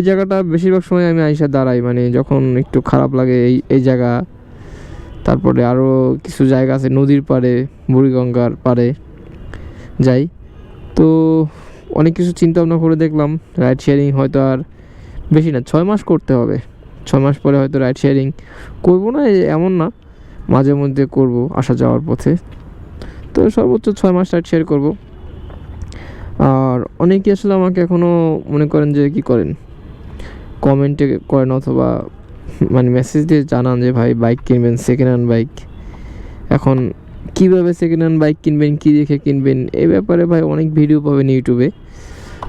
এই জায়গাটা বেশিরভাগ সময় আমি আইসা দাঁড়াই মানে যখন একটু খারাপ লাগে এই এই জায়গা। তারপরে আরও কিছু জায়গা আছে নদীর পাড়ে, বুড়িগঙ্গার পাড়ে, যাই। তো অনেক কিছু চিন্তা ভাবনা করে দেখলাম রাইড শেয়ারিং হয়তো আর বেশি না, ছয় মাস করতে হবে। ছয় মাস পরে হয়তো রাইড শেয়ারিং করব না এমন না, মাঝে মধ্যে করব আসা যাওয়ার পথে। তো সর্বোচ্চ ছয় মাস রাইড শেয়ার করব। আর অনেকে আসলে আমাকে এখনও মনে করেন যে কি করেন? কমেন্টে করেন অথবা মানে মেসেজ দিয়ে জানান যে, ভাই বাইক কিনবেন সেকেন্ড হ্যান্ড বাইক এখন কীভাবে সেকেন্ড হ্যান্ড বাইক কিনবেন, কী দেখে কিনবেন? এই ব্যাপারে ভাই অনেক ভিডিও পাবেন ইউটিউবে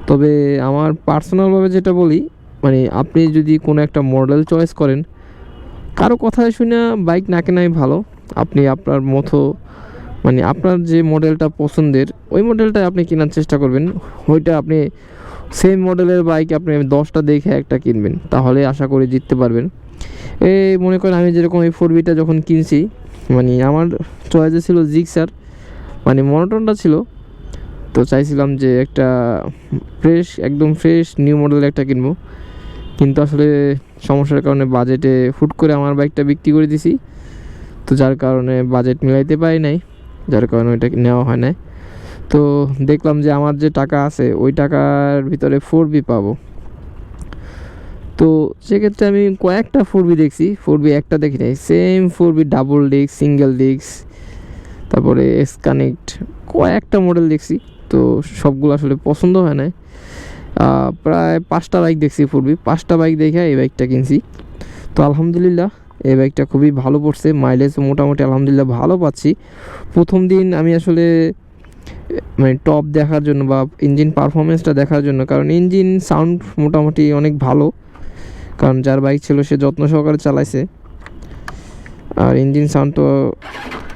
তবে আমার পার্সোনালভাবে যেটা বলি মানে আপনি যদি কোনো একটা মডেল চয়েস করেন, কারও কথা শুনে বাইক না কেনাই ভালো। আপনি আপনার মতো মানে আপনার যে মডেলটা পছন্দের, ওই মডেলটা আপনি কেনার চেষ্টা করবেন। ওইটা আপনি সেম মডেলের বাইক আপনি দশটা দেখে একটা কিনবেন, তাহলে আশা করি জিততে পারবেন। এই মনে করেন আমি যেরকম এই ফোর বিটা যখন কিনছি মানে আমার চয়েসে ছিল জিক্সার মানে মনোটনটা ছিল। তো চাইছিলাম যে একটা ফ্রেশ একদম ফ্রেশ নিউ মডেল একটা কিনবো। কিন্তু আসলে সমস্যার কারণে বাজেটে হুট করে আমার বাইকটা বিক্রি করে দিছি। তো যার কারণে বাজেট মিলাইতে পারি নাই। যার কারণে ওইটা নেওয়া হয় নাই। তো দেখলাম যে আমার যে টাকা আছে, ওই টাকার ভিতরে ফোর বি পাবো। তো সেক্ষেত্রে আমি কয়েকটা ফোর বি দেখছি। ফোর বি একটা দেখি নাই। Same four B double disc single disc তারপরে এস কানেক্ট কয়েকটা মডেল দেখছি। তো সবগুলো আসলে পছন্দ হয় না প্রায় পাঁচটা বাইক দেখছি ফোর বি পাঁচটা বাইক দেখে এই বাইকটা কিনছি। তো আলহামদুলিল্লাহ এই বাইকটা খুবই ভালো পড়ছে মাইলেজ মোটামুটি আলহামদুলিল্লাহ ভালো পাচ্ছি। প্রথম দিন আমি আসলে মানে টপ দেখার জন্য বা ইঞ্জিন পারফরমেন্সটা দেখার জন্য, কারণ ইঞ্জিন সাউন্ড মোটামুটি অনেক ভালো, কারণ যার বাইক ছিল সে যত্ন সহকারে চালাইছে। আর ইঞ্জিন সাউন্ড তো,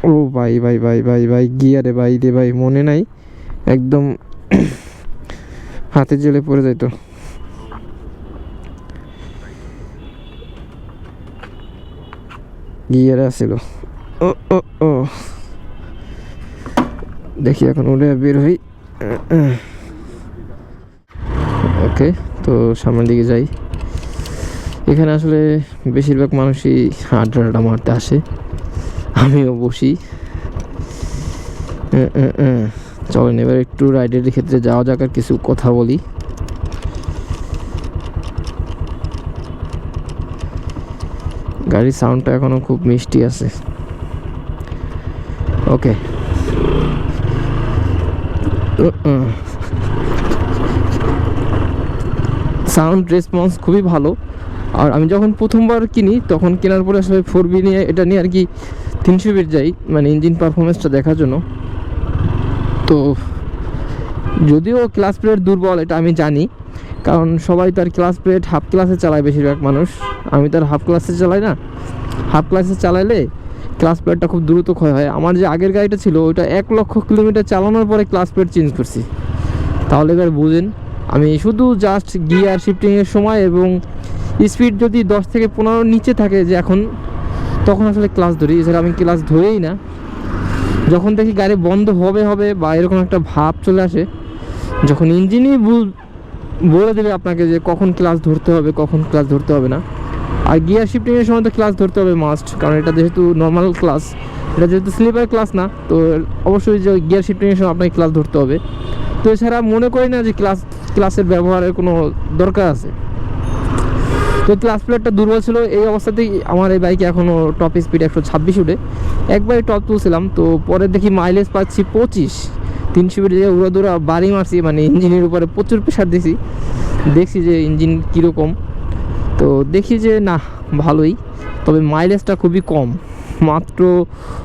ও ভাই ভাই ভাই ভাই ভাই গিয়ারে ভাই, রে ভাই, মনে নাই, একদম হাতে জেলে পড়ে যাইতো। গিয়ারে আসছিল ও ও ও। দেখি এখন উঠে বের হই। ওকে, তো সামনের দিকে যাই। এখানে আসলে বেশিরভাগ মানুষই আড্ডা মারতে আসে। আমিও বসি। চলেন, এবার একটু রাইডের ক্ষেত্রে যাওয়া যাক আর কিছু কথা বলি। গাড়ির সাউন্ডটা এখনও খুব মিষ্টি আছে। ওকে সাউন্ড রেসপন্স খুবই ভালো। আর আমি যখন প্রথমবার কিনি, তখন কেনার পরে আসলে ফোর বি নিয়ে, এটা নিয়ে আর কি তিনশো বিট যাই মানে ইঞ্জিন পারফরমেন্সটা দেখার জন্য। তো যদিও ক্লাস প্লেট দুর্বল, এটা আমি জানি। কারণ সবাই তার ক্লাস প্লেট হাফ ক্লাসে চালায় বেশিরভাগ মানুষ। আমি তার হাফ ক্লাসে চালাই না? হাফ ক্লাসে চালাইলে ক্লাস প্লেটটা খুব দ্রুত ক্ষয় হয়। আমার যে আগের গাড়িটা ছিল, ওইটা এক লক্ষ কিলোমিটার চালানোর পরে ক্লাস প্লেট চেঞ্জ করছি। তাহলে এবার বুঝেন, আমি শুধু জাস্ট গিয়ার শিফটিংয়ের সময় এবং স্পিড যদি দশ থেকে পনেরো নিচে থাকে যে এখন, তখন আসলে ক্লাস ধরি। এছাড়া আমি ক্লাস ধরেই না। যখন দেখি গাড়ি বন্ধ হবে হবে বা এরকম একটা ভাব চলে আসে, যখন ইঞ্জিনই বলে দেবে আপনাকে যে কখন ক্লাস ধরতে হবে, কখন ক্লাস ধরতে হবে না আর গিয়ার শিফটিংয়ের সময় তো ক্লাস ধরতে হবে মাস্ট কারণ এটা যেহেতু নর্মাল ক্লাস এটা যেহেতু স্লিপার ক্লাস না, তো অবশ্যই যে গিয়ার শিফটিংয়ের সময় আপনাকে ক্লাস ধরতে হবে। তো এছাড়া মনে করি না যে ক্লাস ক্লাসের ব্যবহারের কোনো দরকার আছে। তো ক্লাস প্লেটটা দুর্বল ছিল, এই অবস্থাতেই আমার এই বাইকে এখনও টপ স্পিড একশো ছাব্বিশ উঠে। একবারই টপ তুলছিলাম, তো পরে দেখি মাইলেজ পাচ্ছি পঁচিশ। তিনশো ফিট যে উড়া দুরা বাড়ি মারছি মানে ইঞ্জিনের উপরে প্রচুর প্রেশার দিছি। দেখছি যে ইঞ্জিন কীরকম। তো দেখি যে না, ভালোই। তবে মাইলেজটা খুবই কম। মাত্র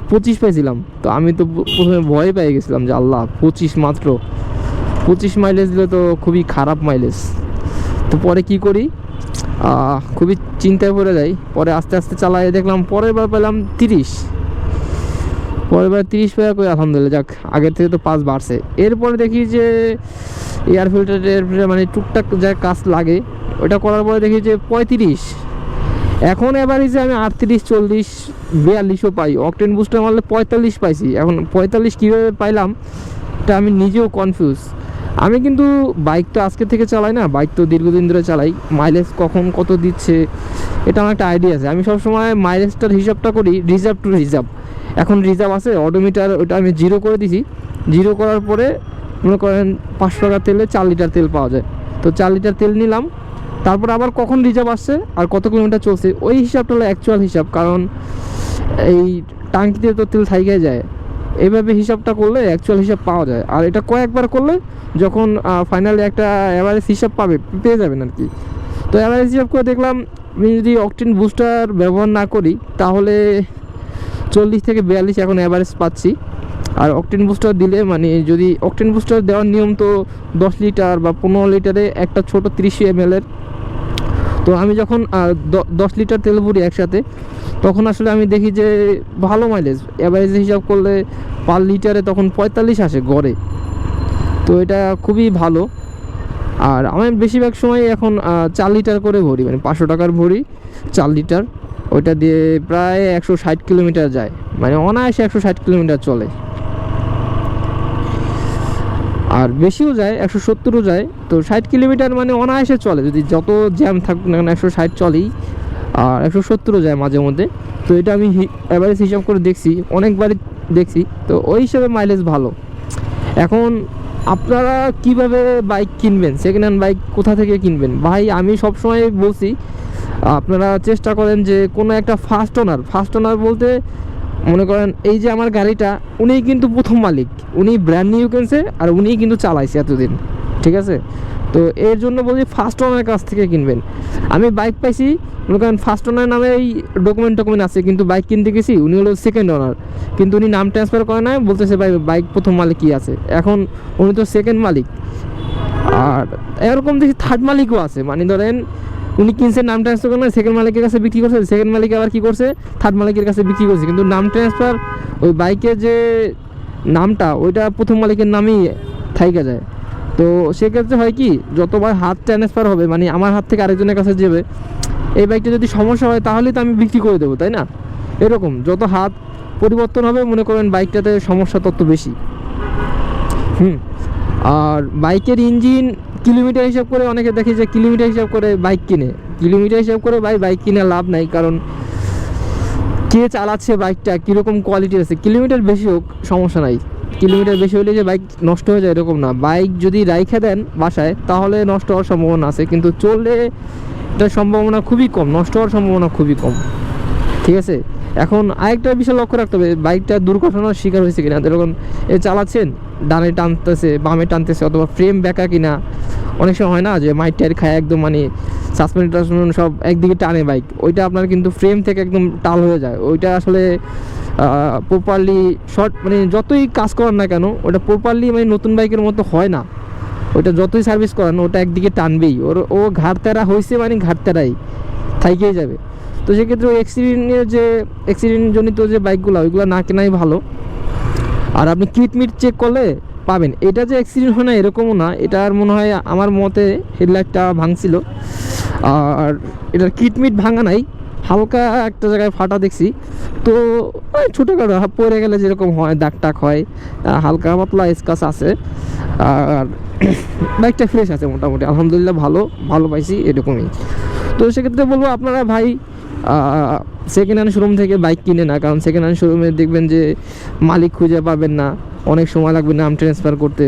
পঁচিশ পাইছিলাম। তো আমি তো প্রথমে ভয় পেয়ে গেছিলাম যে আল্লাহ, পঁচিশ মাত্র। পঁচিশ মাইলেজ দিলে তো খুবই খারাপ মাইলেজ তো পরে কি করি? খুবই চিন্তায় পড়ে যাই। পরে আস্তে আস্তে চালাই দেখলাম পরের বার পেলাম তিরিশ। পরের বার তিরিশ পেয়ে কই, আলহামদুলিল্লাহ, যাক, আগের থেকে তো পাঁচ বাড়ছে। এরপরে দেখি যে এয়ার ফিল্টার মানে টুকটাক যা কাজ লাগে ওটা করার পরে দেখি যে পঁয়ত্রিশ। এখন এভারেজে আমি আটত্রিশ, চল্লিশ, বিয়াল্লিশও পাই। অকটেন বুস্টার মারলে পঁয়তাল্লিশ পাইছি। এখন পঁয়তাল্লিশ কীভাবে পাইলাম, তা আমি নিজেও কনফিউজ আমি কিন্তু বাইক তো আজকে থেকে চালাই না বাইক তো দীর্ঘদিন ধরে চালাই। মাইলেজ কখন কত দিচ্ছে, এটা আমার একটা আইডিয়া আছে। আমি সবসময় মাইলেজটার হিসাবটা করি রিজার্ভ টু রিজার্ভ এখন রিজার্ভ আছে অটোমিটার ওটা আমি জিরো করে দিছি। জিরো করার পরে মনে করেন পাঁচশো টাকা তেলে চার লিটার তেল পাওয়া যায়। তো চার লিটার তেল নিলাম তারপর আবার কখন রিজার্ভ আসছে আর কত কিলোমিটার চলছে, ওই হিসাবটা হলো অ্যাকচুয়াল হিসাব, কারণ এই টাঙ্কিতে তো তেল থাইকে যায়। এইভাবে হিসাবটা করলে অ্যাকচুয়াল হিসাব পাওয়া যায়। আর এটা কয়েকবার করলে যখন ফাইনালি একটা অ্যাভারেজ হিসাব পাবে, পেয়ে যাবেন আর কি। তো অ্যাভারেজ হিসাব করে দেখলাম, আমি যদি অকটিন বুস্টার ব্যবহার না করি, তাহলে চল্লিশ থেকে বিয়াল্লিশ এখন অ্যাভারেজ পাচ্ছি। আর অকটেন বুস্টার দিলে মানে যদি অকটেন বুস্টার দেওয়ার নিয়ম তো দশ লিটার বা পনেরো লিটারে একটা ছোট তিরিশ এম এর তো আমি যখন দশ লিটার তেল ভরি একসাথে, তখন আসলে আমি দেখি যে ভালো মাইলেজ অ্যাভারেজ হিসাব করলে পার লিটারে তখন পঁয়তাল্লিশ আসে গড়ে। তো এটা খুবই ভালো। আর আমি বেশিরভাগ সময় এখন চার লিটার করে ভরি মানে পাঁচশো টাকার ভরি, চার লিটার। ওইটা দিয়ে প্রায় একশো ষাট কিলোমিটার যায়। মানে অনায়াসে একশো ষাট কিলোমিটার চলে। আর বেশিও যায়, একশো সত্তরও যায়। তো ষাট কিলোমিটার মানে অনায়াসে চলে, যদি যত জ্যাম থাকুক না কেন, একশো ষাট চলেই। আর একশো সত্তরও যায় মাঝে মধ্যে। তো এটা আমি অ্যাভারেজ হিসাব করে দেখছি, অনেকবারই দেখছি। তো ওই হিসাবে মাইলেজ ভালো। এখন আপনারা কীভাবে বাইক কিনবেন? সেকেন্ড হ্যান্ড বাইক কোথা থেকে কিনবেন? ভাই, আমি সবসময় বলছি, আপনারা চেষ্টা করেন যে কোনো একটা ফার্স্ট ওনার ফার্স্ট ওনার বলতে মনে করেন এই যে আমার গাড়িটা উনি কিন্তু প্রথম মালিক। উনি ব্র্যান্ড নিউ কিনছে আর উনিই কিন্তু চালাইছে এতদিন। ঠিক আছে? তো এর জন্য বলছি ফার্স্ট ওনার কাছ থেকে কিনবেন। আমি বাইক পাইছি, মনে করেন ফার্স্ট ওনার নামে এই ডকুমেন্ট টকুমেন্ট আছে, কিন্তু বাইক কিনতে গেছি, উনি হলো সেকেন্ড ওনার কিন্তু উনি নাম ট্রান্সফার করে নাই, বলতেছে ভাই বাইক প্রথম মালিক কি আছে? এখন উনি তো সেকেন্ড মালিক। আর এরকম দেখি থার্ড মালিকও আছে। মানে ধরেন উনি কিনছে, নাম ট্রান্সফার করে সেকেন্ড মালিকের কাছে বিক্রি করছে সেকেন্ড মালিক আবার কি করছে? থার্ড মালিকের কাছে বিক্রি করছে। কিন্তু নাম ট্রান্সফার ওই বাইকের যে নামটা, ওইটা প্রথম মালিকের নামেই থাইকা যায়। তো সেক্ষেত্রে হয় কি, যতবার হাত ট্রান্সফার হবে মানে আমার হাত থেকে আরেকজনের কাছে যাবে, এই বাইকটা যদি সমস্যা হয় তাহলে তো আমি বিক্রি করে দেবো, তাই না? এরকম, যত হাত পরিবর্তন হবে, মনে করেন বাইকটাতে সমস্যা তত বেশি। হুম, আর বাইকের ইঞ্জিন কিলোমিটার হিসাব করে অনেকে দেখে যে কিলোমিটার হিসাব করে বাইক কিনে। কিলোমিটার হিসাব করে ভাই বাইক কিনে লাভ নাই, কারণ কে চালাচ্ছে বাইকটা কীরকম কোয়ালিটি আছে? কিলোমিটার বেশি হোক, সমস্যা নাই। কিলোমিটার বেশি হলে যে বাইক নষ্ট হয়ে যায় এরকম না। বাইক যদি রাইখে দেন বাসায়, তাহলে নষ্ট হওয়ার সম্ভাবনা আছে। কিন্তু চললে এটার সম্ভাবনা খুবই কম, নষ্ট হওয়ার সম্ভাবনা খুবই কম। ঠিক আছে? এখন আরেকটা বিষয় লক্ষ্য রাখতে হবে, বাইকটা দুর্ঘটনার শিকার হয়েছে কিনা? যেরকম এ চালাচ্ছেন, ডানে টানতেছে, বামে টানতেছে অথবা ফ্রেম ব্যাকা কিনা? অনেক সময় হয় না যে মাইট টায়ার খায় একদম মানে সাসপেন্ড টাসপেন্ড সব একদিকে টানে বাইক। ওইটা আপনার কিন্তু ফ্রেম থেকে একদম টাল হয়ে যায়। ওইটা আসলে প্রপারলি শর্ট মানে যতই কাজ করান না কেন ওটা প্রপারলি মানে নতুন বাইকের মতো হয় না। ওইটা যতই সার্ভিস করান ওটা একদিকে টানবেই। ওর, ও ঘাটতেরা হয়েছে মানে ঘাটতেরাই থাইকেই যাবে। তো সেক্ষেত্রে ওই অ্যাক্সিডেন্টের যে অ্যাক্সিডেন্ট জনিত যে বাইকগুলো ওইগুলো না কেনাই ভালো। আর আপনি কিট মিট চেক করলে পাবেন। এটা যে অ্যাক্সিডেন্ট হয় না, এরকমও না। এটার মনে হয় আমার মতে হেডলাইটটা ভাঙছিল। আর এটার কিট মিট ভাঙা নাই। হালকা একটা জায়গায় ফাটা দেখছি। তো ছোটোখাটো পড়ে গেলে যেরকম হয়, দাগ টাক হয় হালকা পাতলা স্কাচ আছে। আর বাইকটা ফ্রেশ আছে মোটামুটি। আলহামদুলিল্লাহ ভালো ভালো পাইছি এরকমই। তো সেক্ষেত্রে বলব আপনারা ভাই সেকেন্ড হ্যান্ড শোরুম থেকে বাইক কিনে না, কারণ সেকেন্ড হ্যান্ড শোরুমে দেখবেন যে মালিক খুঁজে পাবেন না, অনেক সময় লাগবে নাম ট্রান্সফার করতে।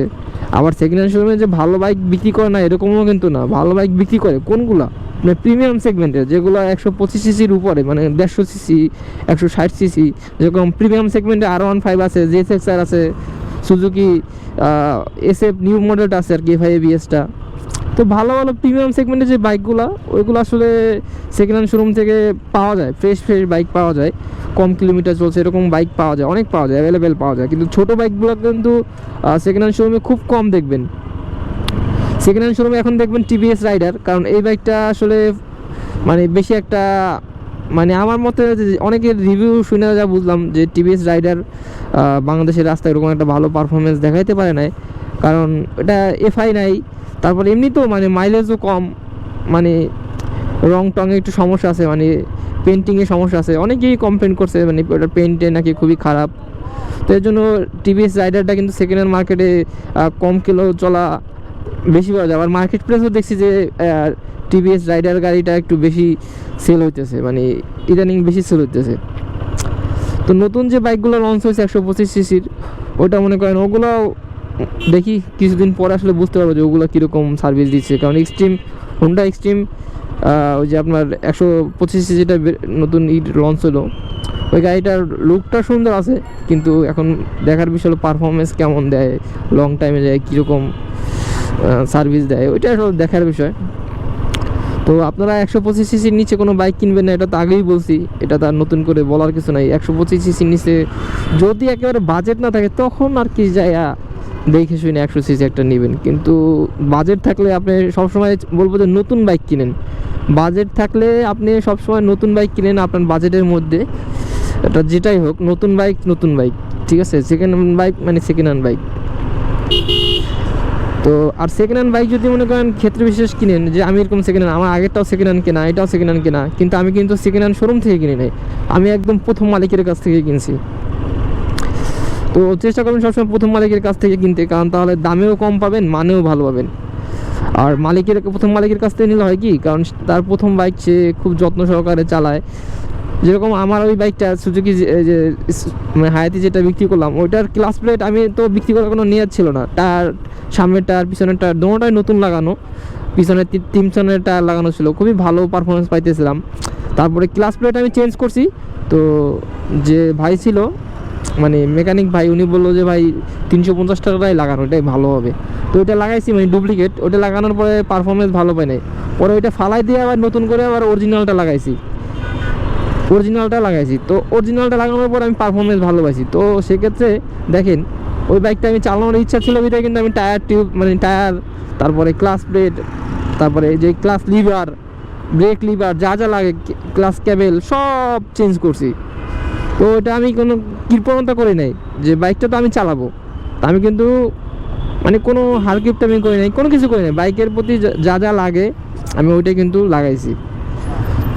আবার সেকেন্ড হ্যান্ড শোরুমে যে ভালো বাইক বিক্রি করে না, এরকমও কিন্তু না। ভালো বাইক বিক্রি করে কোনগুলা? মানে প্রিমিয়াম সেগমেন্টের যেগুলো একশো পঁচিশ সিসির উপরে মানে দেড়শো সিসি একশো ষাট সিসি যেরকম প্রিমিয়াম সেগমেন্টে আর ওয়ান ফাইভ আছে জে আর আছে সুজুকি এস এফ নিউ মডেলটা আছে আর কি ফাইভ বিএসটা তো ভালো ভালো প্রিমিয়াম সেগমেন্টের যে বাইকগুলো ওইগুলো আসলে সেকেন্ড হ্যান্ড শোরুম থেকে পাওয়া যায় ফ্রেশ ফ্রেশ বাইক পাওয়া যায়। কম কিলোমিটার চলছে, এরকম বাইক পাওয়া যায়, অনেক পাওয়া যায় অ্যাভেলেবেল পাওয়া যায়। কিন্তু ছোটো বাইকগুলো কিন্তু সেকেন্ড হ্যান্ড শোরুমে খুব কম দেখবেন। সেকেন্ড হ্যান্ড শোরুমে এখন দেখবেন টিভিএস রাইডার কারণ এই বাইকটা আসলে মানে বেশি একটা মানে আমার মতে অনেকের রিভিউ শুনে যা বুঝলাম যে টিভিএস রাইডার বাংলাদেশের রাস্তায় এরকম একটা ভালো পারফরমেন্স দেখাইতে পারে নাই। কারণ এটা এফআই নাই। তারপর এমনি তো মানে মাইলেজও কম মানে রং টঙে একটু সমস্যা আছে মানে পেন্টিংয়ে সমস্যা আছে। অনেকেই কমপ্লেন করছে মানে ওটার পেন্টে নাকি খুবই খারাপ। তো এর জন্য টিভিএস রাইডারটা কিন্তু সেকেন্ড হ্যান্ড মার্কেটে কম কিলো চলা বেশি পাওয়া যায়। আবার মার্কেট প্লেসও দেখছি যে টিভিএস রাইডার গাড়িটা একটু বেশি সেল হইতেছে মানে ইদানিং বেশি সেল হইতেছে। তো নতুন যে বাইকগুলো লঞ্চ হয়েছে একশো পঁচিশ সিসির ওটা মনে করেন ওগুলো দেখি কিছুদিন পরে আসলে বুঝতে পারব যে ওগুলো কীরকম সার্ভিস দিচ্ছে। কারণ এক্সট্রিম হোন্ডা এক্সট্রিম ওই যে আপনার একশো পঁচিশ সিসিটা নতুন ইট লঞ্চ হলো। ওই গাড়িটার লুকটা সুন্দর আছে, কিন্তু এখন দেখার বিষয় হলো পারফরমেন্স কেমন দেয় লং টাইমে যায়, কীরকম সার্ভিস দেয়, ওইটা আসলে দেখার বিষয়। তো আপনারা একশো পঁচিশ সিসির নিচে কোনো বাইক কিনবেন না, এটা তো আগেই বলছি, এটা তার নতুন করে বলার কিছু নাই। একশো পঁচিশ সিসির নিচে যদি একেবারে বাজেট না থাকে, তখন আর কি যায় দেখে শুনে একশো সিসি একটা নেবেন। কিন্তু বাজেট থাকলে আপনি সবসময় বলব যে নতুন বাইক কিনেন। বাজেট থাকলে আপনি সবসময় নতুন বাইক কিনেন আপনার বাজেটের মধ্যে। এটা যেটাই হোক, নতুন বাইক নতুন বাইক, ঠিক আছে? সেকেন্ড হ্যান্ড বাইক মানে সেকেন্ড হ্যান্ড বাইক। তো আর সেকেন্ড হ্যান্ড বাইক যদি মনে করেন ক্ষেত্র বিশেষ কিনেন, যে আমি এরকম সেকেন্ড হ্যান্ড আমার আগেরটাও সেকেন্ড হ্যান্ড কেনা, এটাও সেকেন্ড হ্যান্ড কেনা, কিন্তু আমি কিন্তু সেকেন্ড হ্যান্ড শোরুম থেকে কিনে নেই। আমি একদম প্রথম মালিকের কাছ থেকে কিনছি। তো চেষ্টা করবেন সবসময় প্রথম মালিকের কাছ থেকে কিনতে, কারণ তাহলে দামেও কম পাবেন, মানেও ভালো পাবেন। আর মালিকের প্রথম মালিকের কাছ থেকে নিলে হয় কি, কারণ তার প্রথম বাইক সে খুব যত্ন সহকারে চালায়। যেরকম আমার ওই বাইকটা সুজুকি যে মানে হায়াতি যেটা বিক্রি করলাম, ওইটার ক্লাস প্লেট আমি তো বিক্রি করার কোনো নিয়ত ছিল না। টায়ার সামনের টায়ার, পিছনের টায়ার দুটোটাই নতুন লাগানো। পিছনের তিন পিছনের টায়ার লাগানো ছিল, খুবই ভালো পারফরমেন্স পাইতেছিলাম। তারপরে ক্লাস প্লেট আমি চেঞ্জ করছি। তো যে ভাই ছিল মানে মেকানিক ভাই, উনি বলল যে, ভাই, তিনশো পঞ্চাশ টাকাটাই লাগানো এটাই ভালো হবে। তো ওইটা লাগাইছি মানে ডুপ্লিকেট ওটা লাগানোর পরে পারফরমেন্স ভালো পাই নাই। পরে ওইটা ফালাই দিয়ে আবার নতুন করে আবার অরিজিনালটা লাগাইছি। অরিজিনালটা লাগাইছি। তো অরিজিনালটা লাগানোর পর আমি পারফরমেন্স ভালো পাইছি। তো সেক্ষেত্রে দেখেন, ওই বাইকটা আমি চালানোর ইচ্ছা ছিল ওইটা কিন্তু আমি টায়ার টিউব মানে টায়ার তারপরে ক্লাস প্লেট তারপরে যে ক্লাস লিভার ব্রেক লিভার যা যা লাগে ক্লাস ক্যাবেল সব চেঞ্জ করছি। তো এটা আমি কোনো কৃপণতা করি নাই যে বাইকটা তো আমি চালাবো। আমি কিন্তু মানে কোনো হালকিপ্ট আমি করি নাই, কোনো কিছু করি নাই। বাইকের প্রতি যা- যা লাগে, আমি ওইটাই কিন্তু লাগাইছি।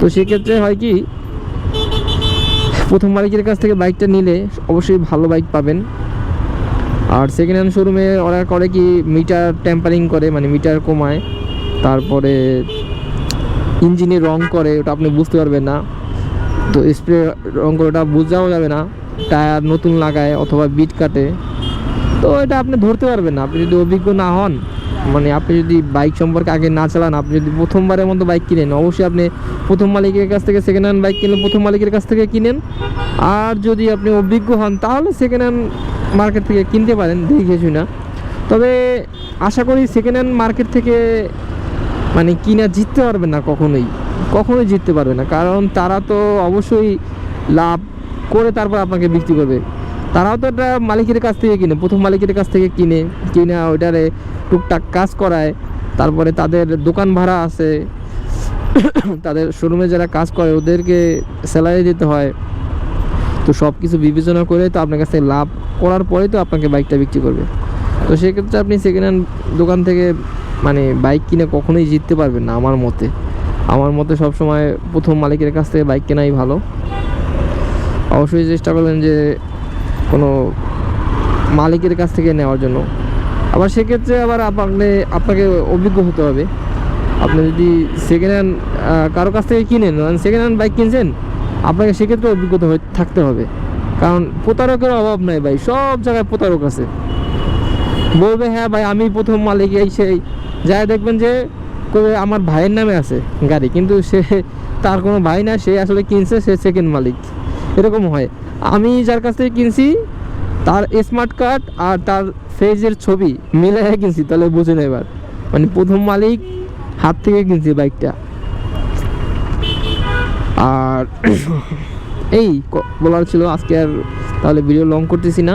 তো সেক্ষেত্রে হয় কি, প্রথম মালিকের কাছ থেকে বাইকটা নিলে অবশ্যই ভালো বাইক পাবেন। আর সেকেন্ড হ্যান্ড শোরুমে অর্ডার করে কি, মিটার টেম্পারিং করে মানে মিটার কমায়। তারপরে ইঞ্জিনে রং করে, ওটা আপনি বুঝতে পারবেন না। তো স্প্রে রং করে ওটা বোঝাও যাবে না। টায়ার নতুন লাগায় অথবা বিট কাটে। তো এটা আপনি ধরতে পারবেন না। আপনি যদি অভিজ্ঞ না হন মানে আপনি যদি বাইক সম্পর্কে আগে না চালান, আপনি যদি প্রথমবারের মতো বাইক কিনেন, অবশ্যই আপনি প্রথম মালিকের কাছ থেকে সেকেন্ড হ্যান্ড বাইক কিনলে প্রথম মালিকের কাছ থেকে কিনেন। আর যদি আপনি অভিজ্ঞ হন, তাহলে সেকেন্ড হ্যান্ড মার্কেট থেকে কিনতে পারেন, দেখে না তবে আশা করি সেকেন্ড হ্যান্ড মার্কেট থেকে মানে কিনা জিততে পারবে না কখনোই কখনোই জিততে পারবে না। কারণ তারা তো অবশ্যই লাভ করে তারপর আপনাকে বিক্রি করবে। তারাও তো একটা মালিকের কাছ থেকে কিনে, প্রথম মালিকের কাছ থেকে কিনে কিনে ওইটারে টুকটাক কাজ করায়, তারপরে তাদের দোকান ভাড়া আছে, তাদের শোরুমে যারা কাজ করে ওদেরকে স্যালারি দিতে হয়। তো সব কিছু বিবেচনা করে তো আপনার কাছে লাভ করার পরেই তো আপনাকে বাইকটা বিক্রি করবে। তো সেক্ষেত্রে আপনি সেকেন্ড হ্যান্ড দোকান থেকে মানে বাইক কিনে কখনোই জিততে পারবেন না আমার মতে। আমার মতে সবসময় প্রথম মালিকের কাছ থেকে বাইক কেনাই ভালো। অবশ্যই চেষ্টা করবেন যে কোনো মালিকের কাছ থেকে নেওয়ার জন্য। আবার সেক্ষেত্রে আবার আপনি আপনাকে অভিজ্ঞ হতে হবে। আপনি যদি সেকেন্ড হ্যান্ড কারও কাছ থেকে কিনেন সেকেন্ড হ্যান্ড বাইক কিনছেন, আপনাকে সেক্ষেত্রে অভিজ্ঞতা থাকতে হবে। কারণ প্রতারকের অভাব নাই ভাই, সব জায়গায় প্রতারক আছে। বলবে হ্যাঁ ভাই, আমি প্রথম মালিক, এই সেই যাই দেখবেন যে আমার ভাইয়ের নামে আছে গাড়ি, কিন্তু সে তার কোনো ভাই না, সে আসলে কিনছে, সে সেকেন্ড মালিক। এরকম হয়। আমি যার কাছ থেকে কিনছি, তার স্মার্ট কার্ড আর তার ফেজের ছবি মিলে কিনছি, তাহলে বুঝুন এবার। মানে প্রথম মালিক হাত থেকে কিনছি বাইকটা। আর এই বলার ছিল আজকে আর তাহলে ভিডিও লং করতেছি না।